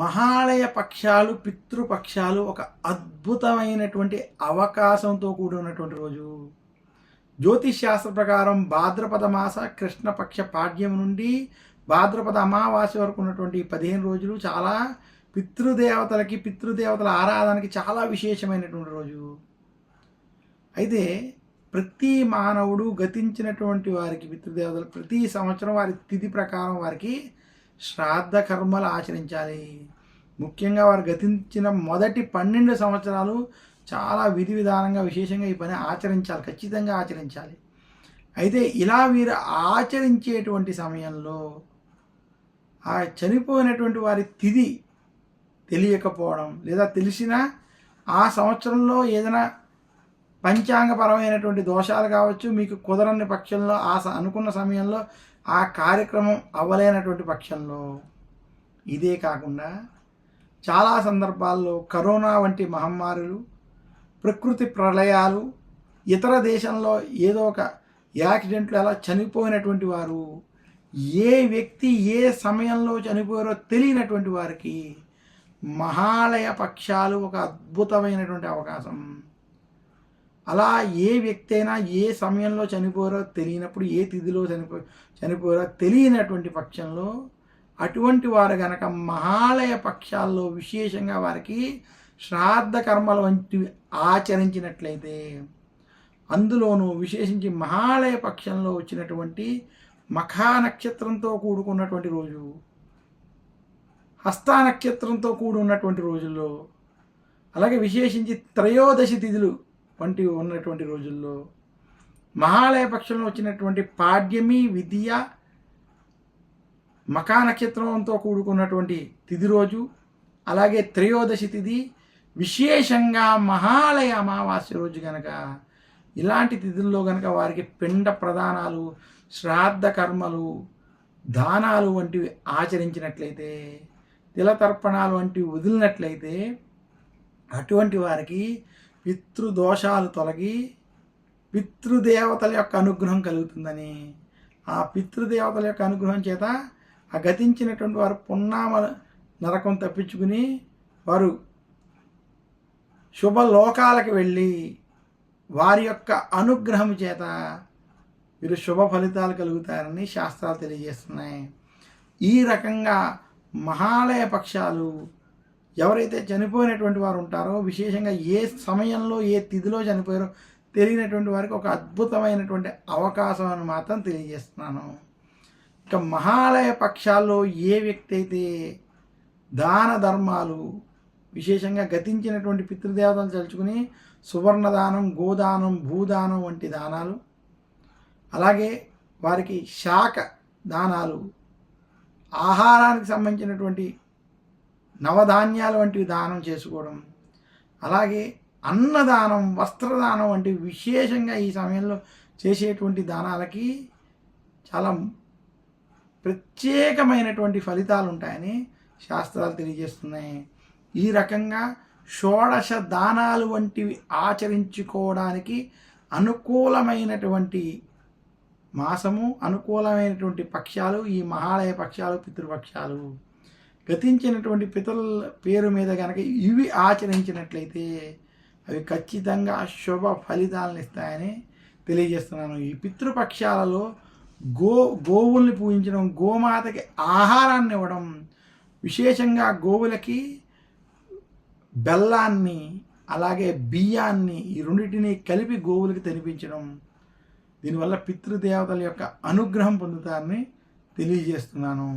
మహాలయ పక్షాలు పితృపక్షాలు ఒక అద్భుతమైనటువంటి అవకాశంతో కూడినటువంటి రోజు. జ్యోతిష్ శాస్త్ర ప్రకారం భాద్రపద మాస కృష్ణపక్ష పాడ్యం నుండి భాద్రపద అమావాస్య వరకు ఉన్నటువంటి పదిహేను రోజులు చాలా పితృదేవతలకి పితృదేవతల ఆరాధనకి చాలా విశేషమైనటువంటి రోజు. అయితే ప్రతి మానవుడు గతించినటువంటి వారికి పితృదేవతలు ప్రతి సంవత్సరం వారి తిథి ప్రకారం వారికి శ్రాద్ధ కర్మలు ఆచరించాలి. ముఖ్యంగా వారు గతించిన మొదటి పన్నెండు సంవత్సరాలు చాలా విధి విధానంగా విశేషంగా ఈ పని ఆచరించాలి ఖచ్చితంగా ఆచరించాలి. అయితే ఇలా వీరు ఆచరించేటువంటి సమయంలో ఆ చనిపోయినటువంటి వారి తిది తెలియకపోవడం లేదా తెలిసినా ఆ సంవత్సరంలో ఏదైనా పంచాంగపరమైనటువంటి దోషాలు కావచ్చు మీకు కుదరని పక్షంలో ఆ అనుకున్న సమయంలో ఆ కార్యక్రమం అవ్వలేనటువంటి పక్షంలో. ఇదే కాకుండా చాలా సందర్భాల్లో కరోనా వంటి మహమ్మారులు ప్రకృతి ప్రళయాలు ఇతర దేశంలో ఏదో ఒక యాక్సిడెంట్లు అలా చనిపోయినటువంటి వారు ఏ వ్యక్తి ఏ సమయంలో చనిపోయారో తెలియనటువంటి వారికి మహాలయ పక్షాలు ఒక అద్భుతమైనటువంటి అవకాశం. అలా ఏ వ్యక్తి అయినా ఏ సమయంలో చనిపోయారో తెలియనప్పుడు ఏ తిథిలో చనిపో చనిపోయారో తెలియనటువంటి పక్షంలో అటువంటి వారు గనక మహాలయ పక్షాల్లో విశేషంగా వారికి శ్రాద్ధ కర్మల వంటివి ఆచరించినట్లయితే అందులోనూ విశేషించి మహాలయ పక్షంలో వచ్చినటువంటి మఖా నక్షత్రంతో కూడుకున్నటువంటి రోజు హస్తా నక్షత్రంతో కూడి ఉన్నటువంటి రోజుల్లో అలాగే విశేషించి త్రయోదశి తిథులు వంటి ఉన్నటువంటి రోజుల్లో మహాలయ పక్షంలో వచ్చినటువంటి పాడ్యమి విద్య మకా నక్షత్రంతో కూడుకున్నటువంటి తిథి రోజు అలాగే త్రయోదశి తిథి విశేషంగా మహాలయ అమావాస్య రోజు గనక ఇలాంటి తిథుల్లో గనక వారికి పిండ ప్రదానాలు శ్రాద్ధ కర్మలు దానాలు వంటివి ఆచరించినట్లయితే తిలతర్పణాలు వంటివి వదిలినట్లయితే అటువంటి వారికి పితృదోషాలు తొలగి పితృదేవతల యొక్క అనుగ్రహం కలుగుతుందని. ఆ పితృదేవతల యొక్క అనుగ్రహం చేత ఆ గతించినటువంటి వారు పున్నామ నరకం తప్పించుకుని వారు శుభలోకాలకు వెళ్ళి వారి యొక్క అనుగ్రహం చేత వీరు శుభ ఫలితాలు కలుగుతారని శాస్త్రాలు తెలియజేస్తున్నాయి. ఈ రకంగా మహాలయ పక్షాలు ఎవరైతే చనిపోయినటువంటి వారు ఉంటారో విశేషంగా ఏ సమయంలో ఏ తిథిలో చనిపోయారో తెలియనటువంటి వారికి ఒక అద్భుతమైనటువంటి అవకాశం అని మాత్రం తెలియజేస్తున్నాను. ఇక మహాలయ పక్షాల్లో ఏ వ్యక్తి అయితే దాన ధర్మాలు విశేషంగా గతించినటువంటి పితృదేవతలు తలుచుకుని సువర్ణదానం గోదానం భూదానం వంటి దానాలు అలాగే వారికి శాఖ దానాలు ఆహారానికి సంబంధించినటువంటి నవధాన్యాలు వంటివి దానం చేసుకోవడం అలాగే అన్నదానం వస్త్రదానం వంటి విశేషంగా ఈ సమయంలో చేసేటువంటి దానాలకి చాలా ప్రత్యేకమైనటువంటి ఫలితాలు ఉంటాయని శాస్త్రాలు తెలియజేస్తున్నాయి. ఈ రకంగా షోడశ దానాలు వంటివి ఆచరించుకోవడానికి అనుకూలమైనటువంటి మాసము అనుకూలమైనటువంటి పక్షాలు ఈ మహాలయ పక్షాలు పితృపక్షాలు. గతించినటువంటి పితరుల పేరు మీద కనుక ఇవి ఆచరించినట్లయితే అవి ఖచ్చితంగా శుభ ఫలితాలను ఇస్తాయని తెలియజేస్తున్నాను. ఈ పితృపక్షాలలో గో గోవుల్ని పూజించడం గోమాతకి ఆహారాన్ని ఇవ్వడం విశేషంగా గోవులకి బెల్లాన్ని అలాగే బియ్యాన్ని ఈ రెండింటిని కలిపి గోవులకి తినిపించడం దీనివల్ల పితృదేవతల యొక్క అనుగ్రహం పొందుతారని తెలియజేస్తున్నాను.